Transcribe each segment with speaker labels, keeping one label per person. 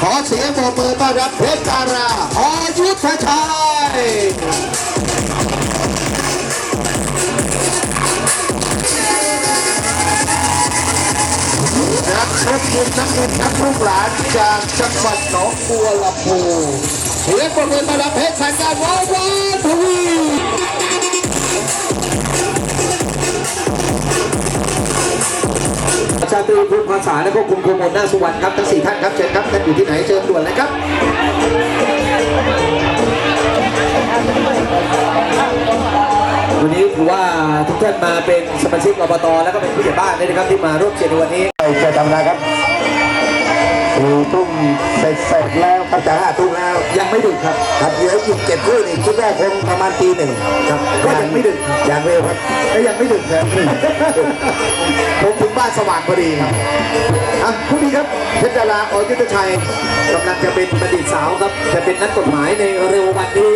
Speaker 1: ขอเสียงปรบมือต้อนรับเพชรดาราอยุทธชัยนักชกมุมนักเงินนักลูกหลานจากจังหวัดหนองบัวลำพูเสียงปรบมือต้อนรับเพชรสังกัดวอวาทวีา
Speaker 2: ตรีภูมิภาษาและก็คุณครูมนนาสุวรรณครับทั้งสี่ท่านครับเชิญครับท่านอยู่ที่ไหนเชิญด่วนเลยครับวันนี้ถือว่าทุกท่านมาเป็นสมาชิกอบตแล้วก็เป็นผู้ใหญ่บ้านด้วยนะครับที่มาร่วมเชียร์ในวันนี้
Speaker 1: จะทำนะครับสี่ทุ่มเสร็จเสร็จแล้วก็จะห้าทุ่มแล้ว
Speaker 2: ยังไม่ดึกครับ
Speaker 1: ครับเหลืออีกเจ็ดคู่นี่คิดว่าคงประมาณตีหนึ่ง
Speaker 2: ครับก็ยังไม่ดึก
Speaker 1: อย่างเร็วครับ
Speaker 2: ก็ยังไม่ดึกครับผม บ้านสว่างพอดีครับ อะผู้ดีครับเพชรดาราอยุทธชัยกำลังจะเป็นบัณฑิตสาวครับ จะเป็นนักกฎหมายในเร็ววันนี้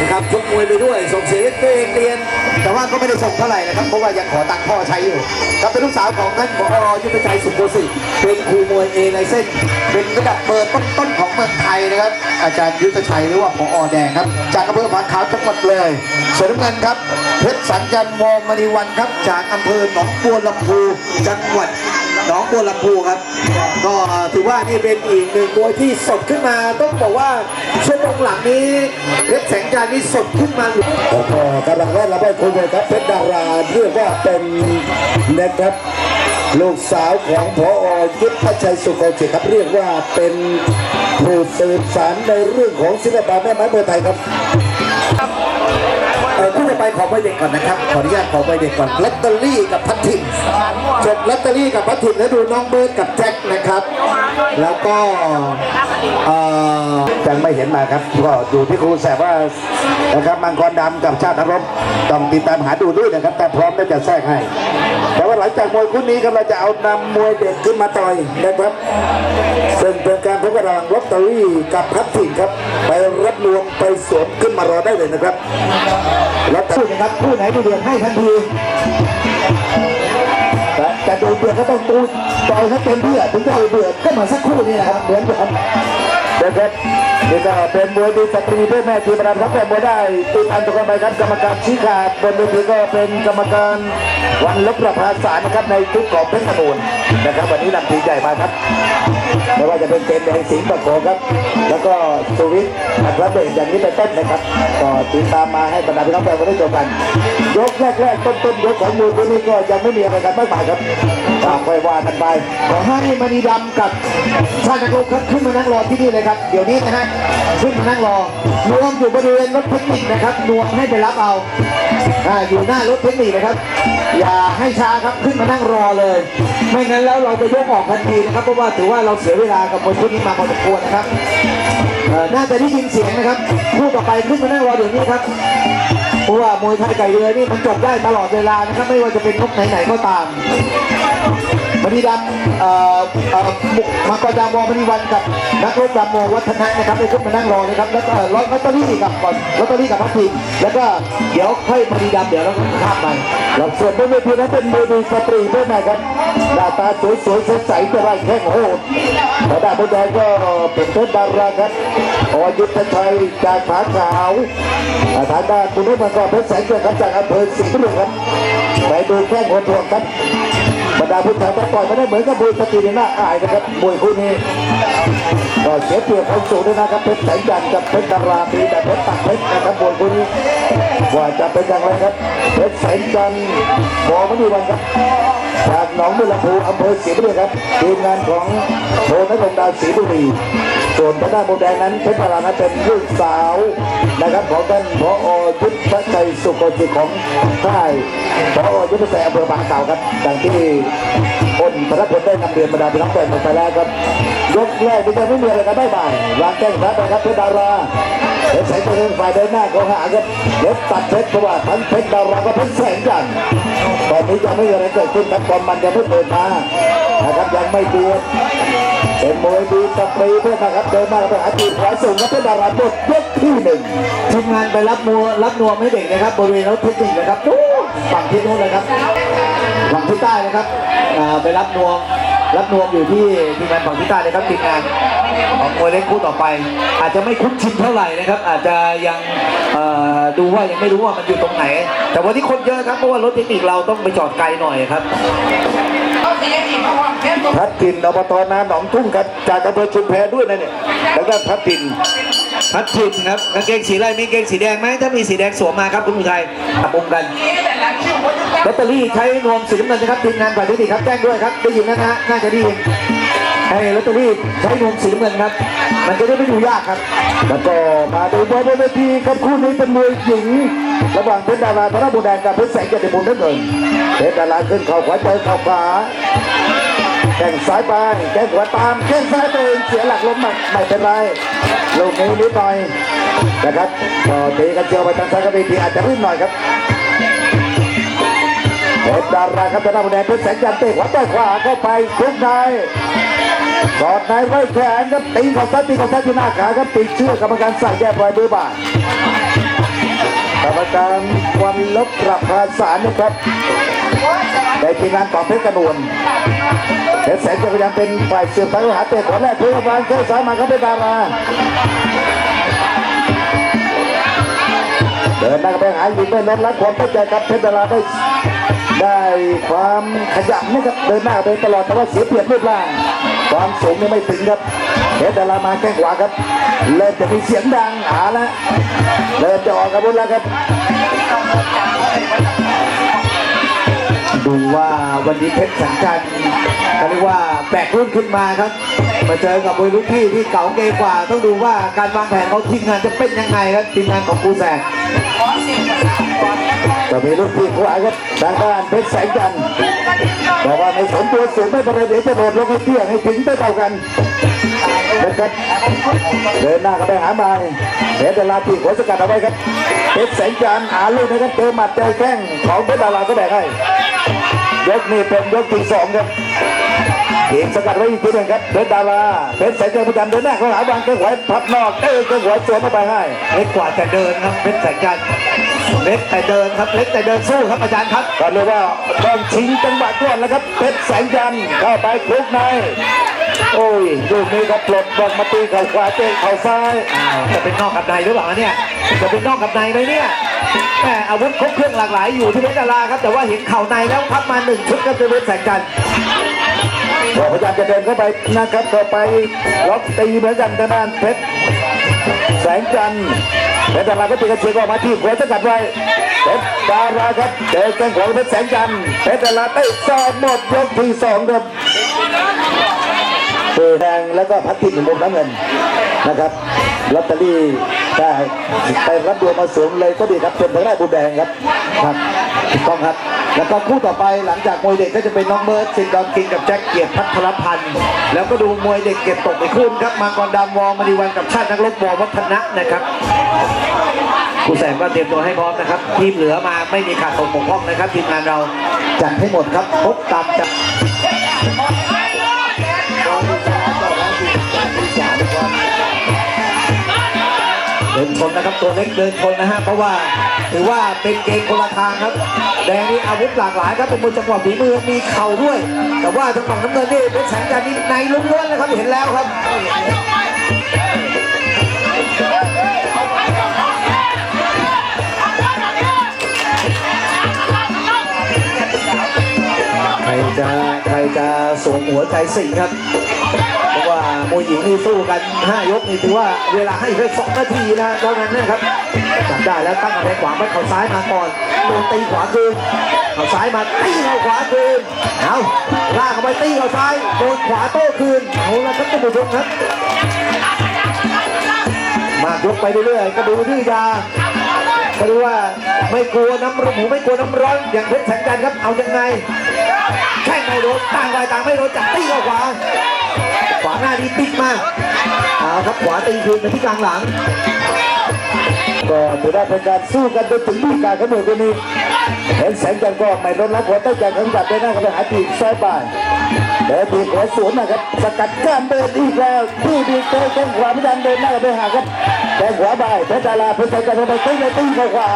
Speaker 2: นะครับชกมวยไปด้วยส่งเสียตัวเองเรียน แต่ว่าก็ไม่ได้ส่งเท่าไหร่นะครับ เพราะว่ายังขอตังค์พ่อใช้อยู่ครับเป็นลูกสาวของท่านผอยุทธชัยสุโกสิเป็นครูมวยเอในเส้นเป็นระดับเบอร์ต้นๆของเมืองไทยนะครับ อาจารย์ยุทธชัยหรือว่าผอแดงครับ จากอำเภอผาขาวจังหวัดเลยส่วนน้ำเงินครับเพชรสัญจันทร์วงมณีวันครับจากอำเภอหนองบัวลำพูจังหวัด หนองบัวลำพูครับ ก็ถือว่านี่เป็นอีกหนึ่งมวยที่สดขึ้นมา ต้องบอกว่าช่วงหลังนี้เพชรแสงจันทร์นี่สดขึ้นมา
Speaker 1: แล้วก็กำลังแรกเราไปคุยเลยครับเพชรดาราเรียกว่าเป็นนะครับลูกสาวของพอยุทธชัยสุโขจิครับเรียกว่าเป็นผู้สืบสารในเรื่องของศิลปะแม่ไม้มวยไทยครับ
Speaker 2: เออผู้ต่อไปขอใบเด็กก่อนนะครับ ขออนุญาตขอใบเด็กก่อนลอตเตอรี่กับพัททิม จบลอตเตอรี่กับพัททิมแล้วดูน้องเบิร์ดกับแจ็คนะครับ แล้วก็เอ่อ
Speaker 1: ยังไม่เห็นมาครับก็อยู่ที่ครูแสบว่านะครับมังกรดำกับชาตินรบต้องติดตามหาดูด้วยนะครับ แต่พร้อมแล้จะแทรกให้ แต่ว่าหลังจากมวยคู่นี้ครับเราจะเอานำมวยเด็กขึ้นมาต่อยนะครับซึ่งเป็นการพบกันระหว่างลอตเตอรี่กับพัดถิ่นครับ ไปรับรวมไปสวมขึ้นมารอได้เลยนะครับลอตเตอ
Speaker 2: พูด
Speaker 1: รี่
Speaker 2: นะครับผู้ไหนดูเดือดให้ทันที เดือดก็ต้องตูต่อยให้เต็มที่อถึงจะดูเดือดก็เหมือนสักครู่นี่นะครับเหมือนกัน
Speaker 1: นะครับ นี่ก็เป็นมวยดีสตรีด้วยแม่ทีมรับรับแต่มวยได้ตีอันตุกไปครับกรรมการชี้ขาดบนเวทีก็เป็นกรรมการวันลบประภาสารนะครับในชุดของเพชรบูรณ์นะครับ วันนี้นำทีมใหญ่มาครับไม่ว่าจะเป็นเจนแดงสิงห์ปะโขครับ แล้วก็สุวิทย์อัครเดชอย่างนี้เป็นต้นนะครับก็ติดตามมาให้บรรดาพี่น้องแฟนบอลได้ชมกัน ยกแรกๆต้นๆยกของมวยคู่นี้ก็ยังไม่มีอะไรกันมากมายครับ ตามไปว่ากันไป
Speaker 2: ขอให้มณีดำกับชาตินักครับขึ้นมานั่งรอที่นี่เลยครับ เดี๋ยวนี้นะฮะขึ้นมานั่งรอรวมอยู่บริเวณรถเทคนิคนะครับรวมให้ไปรับเอาอ่าอยู่หน้ารถเทคนิคนะครับ อย่าให้ช้าครับขึ้นมานั่งรอเลย ไม่งั้นแล้วเราจะยกออกทันทีนะครับเพราะว่าถือว่าเราเสียเวลากับคนชุดนี้มาพอสมควรนะครับน่าจะได้ยินเสียงนะครับคู่ต่อไปขึ้นมานั่งรอเดี๋ยวนี้ครับเพราะว่ามวยไทยไก่เรือนี่มันจบได้ตลอดเวลานะครับ ไม่ว่าจะเป็นนกไหนๆก็ตาม มณีดำเอ่อเอ่อมุกมังกรดำวอมณีวันกับนักรบดำโมวัฒนะนะครับไปขึ้นมานั่งรอนะครับ แล้วก็ลอตลอตเตอรี่กับก่อนลอตเตอรี่กับพักทีมแล้วก็เดี๋ยวค่อยมณีดำเดี๋ยวเราข้ามไป
Speaker 1: แล้วส่วนบนเวทีนั้นเป็นมือดีสตรีด้วยนนะครับหน้าตาสวยๆสดใสแต่ว่าแข้งโหดแต่ด้าบนแดงก็เป็นเพชรดาราครับอยุทธชัยจากผาขาวอ่าทางด้านคุณนุ่มมันก็เพชรแสงเกิดครับจากอำเภอสิงห์บุรีครับไปดูแข้งหัวทวงครับ บรรดาผู้ชายแต่ปล่อยไม่ได้เหมือนกับมวยสตรีนหน้าอายนะครับมวยคู่นี้ก็เสียเปรียบคนสูงด้วยนะครับเพชรแสงจันทร์กับเพชรดาราปีแต่เพชรตักเพชรนะครับมวยคู่นี้ว่าจะเป็นอย่างไรครับเพชรแสงจันทร์บอมณีวันครับจากหนองบัวลพูอำเภอศรีบุรีครับทีมงานของโทนักลงดาวศรีบุรีส่วนทางด้านมุมแดงนั้นเพชรดารานั้นเป็นลูกสาวนะครับของท่านพอ ยุทธชัยสุโกจิของค่ายพอยุทธชัยอำเภอบางเก่าครับดังที่คนพระพลได้นำเรียนบรรดาพี่น้องแฟนไปแล้วครับ ยกแรกนี่จะไม่มีอะไรกันได้บ่ายวางแก้งครับนะครับเพชรดาราเพชรแสงจันทร์ฝ่ายเดินหน้าเขาหาครับเล็บตัดเพชรเพราะว่าทั้งเพชรดาราก็เพชรแสงจันทร์ตอนนี้ยังไม่มีอะไรเกิดขึ้นครับความมันยังไม่เปิดมานะครับยังไม่เดือด เป็นมวยดีสตรีเพื่อนะครับเดินหน้าไปหาตีขวาสูงครับเพชรดาราหมดยกที่หนึ่ง
Speaker 2: ทีมงานไปรับมัวรับนวมให้เด็กนะครับบริเวณรถเทคนิคนะครับนู้นฝั่งที่นู้นเลยครับฝั่งที่ใต้นะครับไปรับนวมรับนวมอยู่ที่ทีมงานฝั่งพิต้าเลยครับทีมงานของมวยเล็กคู่ต่อไป อาจจะไม่คุ้นชินเท่าไหร่นะครับ อาจจะยังดูว่ายังไม่รู้ว่ามันอยู่ตรงไหน แต่วันนี้คนเยอะครับเพราะว่ารถเทคนิคเราต้องไปจอดไกลหน่อยครับ
Speaker 1: พัดตินอบตนาหนองทุ่งครับจากอำเภอชุมแพด้วยนะเนี่ยแล้วก็พัดติน
Speaker 2: พัดทินครับกางเกงสีอะไรมีกางเกงสีแดงไหมถ้ามีสีแดงสวมมาครับคุณผู้ชายตับมุมกันลอตเตอรี่ใช้นวมสีน้ำเงินนะครับทีมงานฝ่ายเทคนิคครับแจ้งด้วยครับได้ยินนะฮะน่าจะได้ยิน ให้ลอตเตอรี่ใช้นวมสีน้ำเงินครับ มันจะได้ไม่ดูยากครับ
Speaker 1: แล้วก็มาดูบอลบนเวทีครับคู่นี้เป็นมวยหญิง ระหว่างเพชรดาราธนบุญแดงกับเพชรแสงเกียรติบุญนั่นเองเพชรดาราขึ้นเข่าขวาเจอเข่าขวาแข้งซ้ายไปแข้งขวาตามแข้งซ้ายตัวเองเสียหลักล้มไม่ไม่เป็นไรลูกนี้นิดหน่อยนะครับก็ตีกันเจียวไปทางซ้ายกับเวทีอาจจะรื่นหน่อยครับเพชรดาราครับธนบุญแดงเพชรแสงจันทร์เตะขวาต่อยขวาเข้าไปทุกนาย กอดในไว้แขนครับตีเของซ้ายตีเของซ้ายที่หน้าขาครับตีเชื่อกรรมการสั่งแยกปล่อยมือบาทกรรมการควันลบประภาสารนะครับในทีมงานของเพชรกระนวลเพชรแสนจะพยายามเป็นฝ่ายเสืบไปหาเตะขวาแรกเพื่อวางแข้งซ้ายมาครับเป็นดาราเดินหน้าไปหายิงไม่ลดละความเข้าใจครับเพชรดาราได้ได้ความขยันนะครับเดินหน้าไปตลอดแต่ว่าเสียเปรียบรูปร่างความสูงนี่ไม่ถึงครับเพชรดารามาแข้งขวาครับ เริ่มจะมีเสียงดังหาแล้วเริ่มจะออกกระบุนแล้วครับ
Speaker 2: ดูว่าวันนี้เพชรสังกัดเขาเรียกว่าแบกรุ่นขึ้นมาครับ มาเจอกับมวยลูกพี่ที่เก่าเกมกว่า ต้องดูว่าการวางแผนของทีมงานจะเป็นยังไงครับทีมงานของปูแสก
Speaker 1: จะมีลูกพี่ขวาครับทางด้านเพชรแสงจันทร์ แต่ว่าไม่สนตัวสูงไม่เป็นไรเดี๋ยวจะโดดลงให้เตี้ยให้ถึงได้เท่ากันนะครับเดินหน้ากันไปหามาเพชรดาราตีหัวสกัดเอาไว้ครับเพชรแสงจันทร์หาลูกนะครับเจอหมัดเจอแข้งของเพชรดาราก็แบ่งให้ยกนี้เป็นยกที่สองครับทีมสกัดไว้อีกทีหนึ่งครับเพชรดาราเพชรแสงจันทร์พยายามเดินหน้าเขาหาบางแข้งขวพับนอกเออแข้งขวสวนเข้าไปให้
Speaker 2: เล็กกว่าแต่เดินครับเพชรแสังกัด เล็กแต่เดินครับเล็กแต่เดินสู้ครับอาจารย์ครับ
Speaker 1: ก็เรียกว่าต้องชิงจังหวะก่อนแล้วครับเพชรแสงจันทร์เข้าไปคลุกในโอ้ยลูกนี้ก็ปลดบอลมาตีเข่าขวาเจอเข่าซ้าย
Speaker 2: อ้าวจะเป็นนอกกับในหรือเปล่าเนี่ยจะเป็นนอกกับในไหมเนี่ยแหมอาวุธครบเครื่องหลากหลายอยู่ที่เพชรดาราครับแต่ว่าเห็นเข่าในแล้วพับมาหนึ่งชุดครับเพชรสังกัด
Speaker 1: ก็พยายามจะเดินเข้าไปนะครับเข้าไปล็อกตีเหมือนกันทางด้านเพชรแสงจันทร์ เพชรดาราก็ตีกระเชียงออกมาที่หัวสกัดไว้เพชรดาราครับเจอแข้งขวาของเพชรแสงจันทร์เพชรดาราเตะซอกหมดยกที่สองครับเปิดแดงแล้วก็พัดติดมุมน้ำเงินนะครับ ลอตเตอรี่ได้ไปรับดวงมาสูงเลยก็ดีครับเป็นทางด้านบุญแดงครับ
Speaker 2: ครับถูกต้องครับ แล้วก็คู่ต่อไปหลังจากมวยเด็กก็จะเป็นน้องเบิร์ดสินดอนกิงกับแจ็คเกียรติพัทรพันธ์แล้วก็ดูมวยเด็กเก็บตกไปคู่ครับมังกรดำวอมณีวันกับชาตินักรบวอวัฒนะนะครับผู้แสงก็เตรียมตัวให้พร้อมนะครับ ทีมเหลือมาไม่มีขาดตกบกพร่องนะครับทีมงานเราจัดให้หมดครับพบตามจัด ดินชนนะครับตัวเล็กเดินชนนะฮะเพราะว่าถือว่าเป็นเกมคนละทางครับ แดงนี่อาวุธหลากหลายครับเป็นมวยจังหวะฝีมือมีเข่าด้วย แต่ว่าทางฝั่งน้ำเงินนี่เป็นแสงจันทร์นี่ในล้วนๆเลยครับเห็นแล้วครับใครจะใครจะสวมหัวใจสิงครับ มวยหญิงนี่สู้กัน 5 ยกนี่ถือว่าเวลาให้แค่2นาทีนะเท่านั้นนะครับจับได้แล้วตั้งกำแพงขวาไปเข่าซ้ายมาก่อนโดนตีขวาคืนเข่าซ้ายมาตีเข่าขวาคืนเอาลากเข้าไปตีเข่าซ้ายโดนขวาโต้คืนเอาละครับท่านผู้ชมครับมากยกไปเรื่อยๆก็ดูดื้อยาก็ดูว่าไม่กลัวน้ำร้อนหมูไม่กลัวน้ำร้อนอย่างเพชรแสงจันทร์ครับเอายังไงแข้งไม่โดนต่างฝ่ายต่างไม่โดนจับตีเข้าขวา ขวาหน้านี่ปิดมากเอาครับขวาตีคืนไปที่กลางหลัง
Speaker 1: ก็ถือว่าเป็นการสู้กันจนถึงที่การขนมตัวนี้เห็นแสงจันทร์ก็ไม่ลดละความตั้งใจของจัดไปหน้ากับไปหาทีมซ้ายบ่ายแต่ทีมขวสวนนะครับสกัดก้านเดินอีกแล้วที่ดีเจแข้งขวาไม่ยันเดินหน้าไปหาครับแข้งขวาบ่ายเพชรดาราเพชรจันทร์ลงไปตีในตีเข้าขวา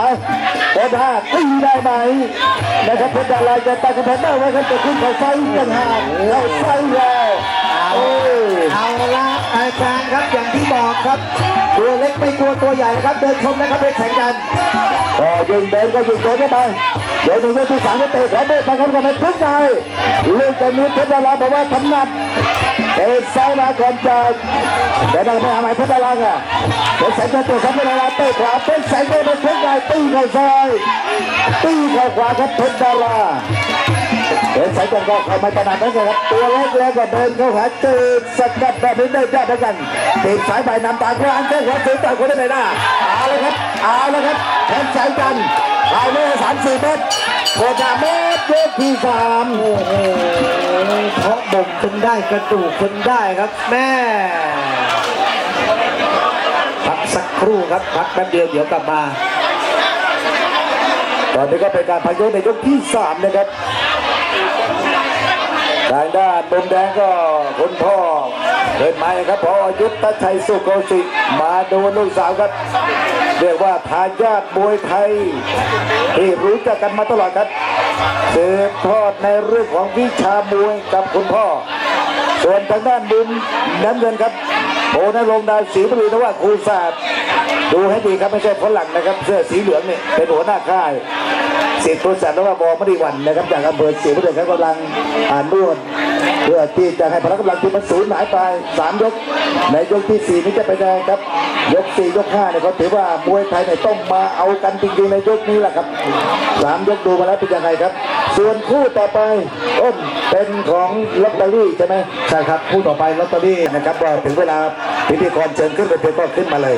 Speaker 1: เพชรดาตีได้ไหมนะครับเพชรดาราจะตัดกระแพงได้ไว้ครับจะขึ้นเขาไฟกันหางเขาไฟแล้ว
Speaker 2: เอาละอาจารย์ครับอย่างที่บอกครับตัวเล็กไม่กลัวตัวใหญ่ครับเดินชมนะครับเป็นแสงจัน
Speaker 1: ก็ยิงเดินก็ยิงเดินเข้าไปเดี๋ยวหนึ่งยกที่สามจะเตะขวาเดินไปกันกันไปทุกนายลูกจะมีเพชรดาราบอกว่าถนัดเตะซ้ายมาก่อนจะแต่ดังไม่หาหมายเพชรดาราอะเป็นแสงจันทร์เตะซ้ายเพชรดาราเตะขวาเป็นแสงจันทร์เป็นทุกนายตีเข้าซ้ายตีเข้าขวาครับเพชรดารา เป็นแสงจันทร์ก็เข้ามาถนัดนั่นเองครับตัวเล็กแล้วก็เดินเข้าหาเจอสกัดแบบนี้ได้ยอดเหมือนกันเตะสายไปนำตาขวาอันแข้งขวาสูงต่อยคนได้ไม่ได้เอาเลยครับเอาเลยครับแทนแสงจันทร์เอาเลยสามสี่เมตรโคจาเมตรยกที่สาม
Speaker 2: โอ้โหเพราะบ่มจนได้กระดูกจนได้ครับแม่พักสักครู่ครับพักแป๊บเดียวเดี๋ยวกลับมา
Speaker 1: ตอนนี้ก็เป็นการพายกในยกที่สามนะครับ ทางด้านมุมแดงก็คุณพ่อเดินมาครับพอยุทธชัยสุโกสิมาดูลูกสาวครับ เรียกว่าทายาทมวยไทย ที่รู้จักกันมาตลอดครับสืบทอดในเรื่องของวิชามวยกับคุณพ่อ ส่วนทางด้านมุมน้ำเงินครับโพนรงค์ดาวศรีบุรีนว่าครูศาสตร์ดูให้ดีครับไม่ใช่ฝรั่งนะครับ เสื้อสีเหลืองเนี่ยเป็นหัวหน้าค่าย เสียครูศาสตร์นว่าบอมริวันนะครับ จากอำเภอศรีบุรีครับกำลังอ่านนวดเพื่อที่จะให้พละกำลังที่มันสูญหายไปสามยก ในยกที่สี่นี้จะเป็นยังไงครับ ยกสี่ยกห้าเนี่ยเขาถือว่ามวยไทยเนี่ยต้องมาเอากันจริงๆในยกนี้แหละครับสามยกดูมาแล้วเป็นยังไงครับ ส่วนคู่ต่อไปอ้นเป็นของลอตเตอรี่ใช่ไหม
Speaker 2: ใช่ครับคู่ต่อไปลอตเตอรี่
Speaker 1: นะครับว่าถึงเวลาพิธีกรเชิญขึ้นไปเทก็ขึ้นมาเลย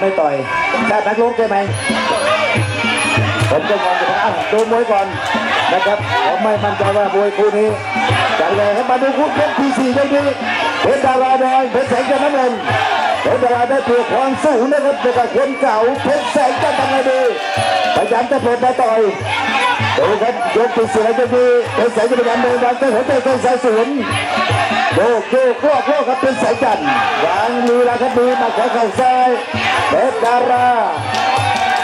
Speaker 1: ไม่ต่อยได้แบ็คลุกใช่ไหมผมก็มองอยู่อ้าวดูมวยก่อนนะครับผมไม่มั่นใจว่ามวยคู่นี้จังเลยครับมาดูคู่เพชรที่สี่ยกนี้เพชรดาราแดงเพชรแสงจันทร์น้ำเงินเพชรดาราได้เปรียบความสูงนะครับเป็นกับคนเก่าเพชรแสงจันทร์ทำไงดีพยายามจะเปิดมาต่อยดูครับยกที่สี่แล้วจะมีเป็นสายจักรยานเดินวางเต้นหัวใจเต้นสายสวน โยกโยกโยกโยกครับเป็นสายจันวางลีลาครับดีมาขวาเข่าซ้ายเพชรดารา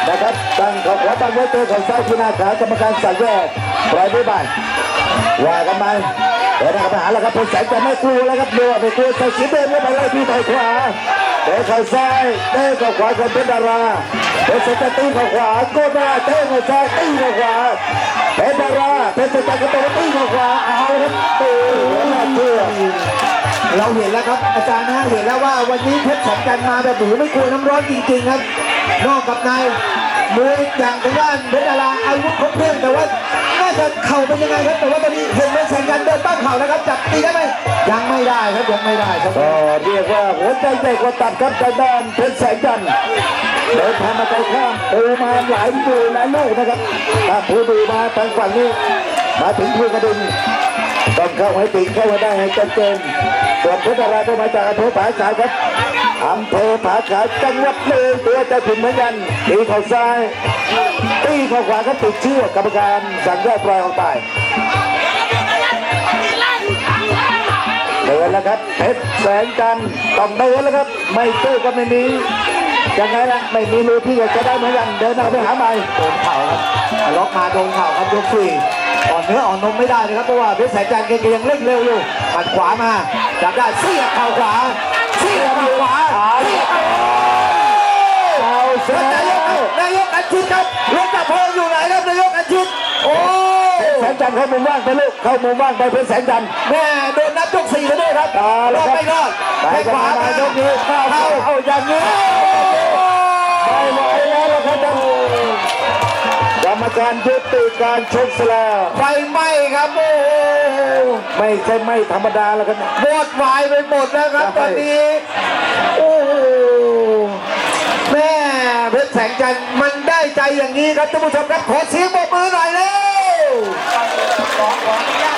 Speaker 1: นะครับตั้งข่าขวาตั้งไว้เตะเข่าซ้ายที่หน้าขากรรมการสั่งแยกปล่อยไม่ไปว่ากันไปเดินหน้าไปหาแล้วครับเป็นสายจันไม่กลัวแล้วครับเดือดไม่กลัวใส่สีเดินเข้าไปไล่ที่ต่อยขวาเตะเข่าซ้ายเตะเข่าขวาของเพชรดาราเพชรสายจันตีเข่าขวาโกดมาเตะเข่าซ้ายตีเข่าขวา ชรดาราเพชรจักรก็ตัวตีขวาเอาครับตีน่าเชื่อ
Speaker 2: เราเห็นแล้วครับ อาจารย์นะเห็นแล้วว่าวันนี้เพชรแสงจันทร์มาแบบหนูไม่กลัวน้ำร้อนจริงๆครับ นอกกับในมวยอย่างทางด้านเพชรดาราอาวุธครบเครื่องแต่ว่าน่าจะเข่าเป็นยังไงครับแต่ว่าตอนนี้เห็นเพชรแสงจันทร์เดินตั้งเข่าแล้วครับจับตีได้ไหมยังไม่ได้ครับยังไม่ได้ครับ
Speaker 1: ก็เรียกว่าหัวใจใหญ่กว่าตับครับทางด้านเพชรแสงจันทร์ เดินทางมาไกลข้ามปูมาหลายดูหลายลูกนะครับถ้าผู้ดูมาทางฝั่งนี้มาถึงภูกระดึงต้องเข้าให้ติงเข้ามาได้ให้ชัดเจนส่วนพชรดาราก็มาจากอำเภอผาขาวครับอำเภอผาขาวจังหวัดเลยตัวจะถึงเหมือนกันตีเข่าซ้ายตีเข้าขวาก็ติดเชือกกรรมการสั่งแยกปล่อยออกไปเดินแล้วครับเพชรแสงจันทร์ต้องเดินแล้วครับ ไม่ตู้ก็ไม่มี ยังไงล่ะไม่มีรูที่จะได้เหมือนกันเดินหน้าไปหาใหม่
Speaker 2: โดนเข่าครับล็อกมาโดนเข่าครับยกสี่อ่อนเนื้ออ่อนนมไม่ได้นะครับเพราะว่าเพชรแสงจันทร์แกยังเร่งเร็วอยู่หมัดขวามาจับได้เสียบเข่าขวาเสียบเข่าขวาเสียบ
Speaker 1: เอาเสีย
Speaker 2: นายกนายกอาชิตครับรถดับเพลิงอยู่ไหนครับนายกอาชิตโอ้
Speaker 1: แสงจันทร์เข้ามุมว่างไปลูกเข้ามุมว่างไปเพชรแสงจันทร์
Speaker 2: แม่โดนนับยกสี่แล้วด้วยครับ
Speaker 1: เอา
Speaker 2: ร
Speaker 1: ละ
Speaker 2: อด
Speaker 1: ครับ
Speaker 2: ไม่รอด
Speaker 1: ไป
Speaker 2: แข้ง
Speaker 1: ขวาว
Speaker 2: ขาาย
Speaker 1: กนี้เข้าเข้าเอาอย่างนี้ไม่ไหวแล้วล่ะครับท่านกรรมการยุติการชกแล้ว
Speaker 2: ไฟไหม้ครับโอ้โห
Speaker 1: ไม่ใช่ไม่ธรรมดาแล้วครับ
Speaker 2: หมดวายไปหมดแล้วครับ
Speaker 1: ใช่
Speaker 2: ตอนนี้โอ้โหแม่เพชรแสงจันทร์มันได้ใจอย่างนี้ครับท่านผู้ชมครับขอเสียงปรบมือหน่อยเร็ว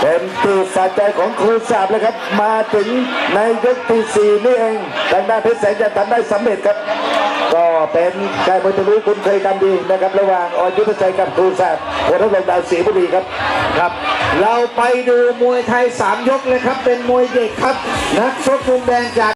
Speaker 1: เป็นตีสะใจของครูสาบเลยครับ มาถึงในยกที่สี่นี่เองทางด้านเพชรแสงจะทำได้สำเร็จครับ ก็เป็นการมวยทะลุคุณเคยกันดีนะครับ ระหว่างอยุทธชัยกับครูสาบโคตรลงดาวศรีบุรีครับ
Speaker 2: ครับ เราไปดูมวยไทย3ยกเลยครับ เป็นมวยเด็กครับ นักชกมุมแดงจาก